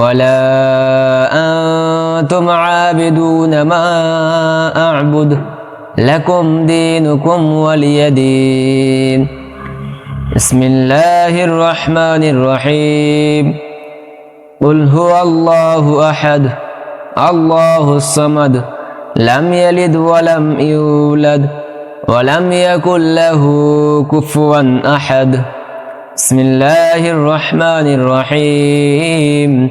ولا أنتم عابدون ما أعبد لكم دينكم ولي دين. بسم الله الرحمن الرحيم. قل هو الله أحد الله الصمد لم يلد ولم يولد ولم يكن له كفوا أحد. بسم الله الرحمن الرحيم.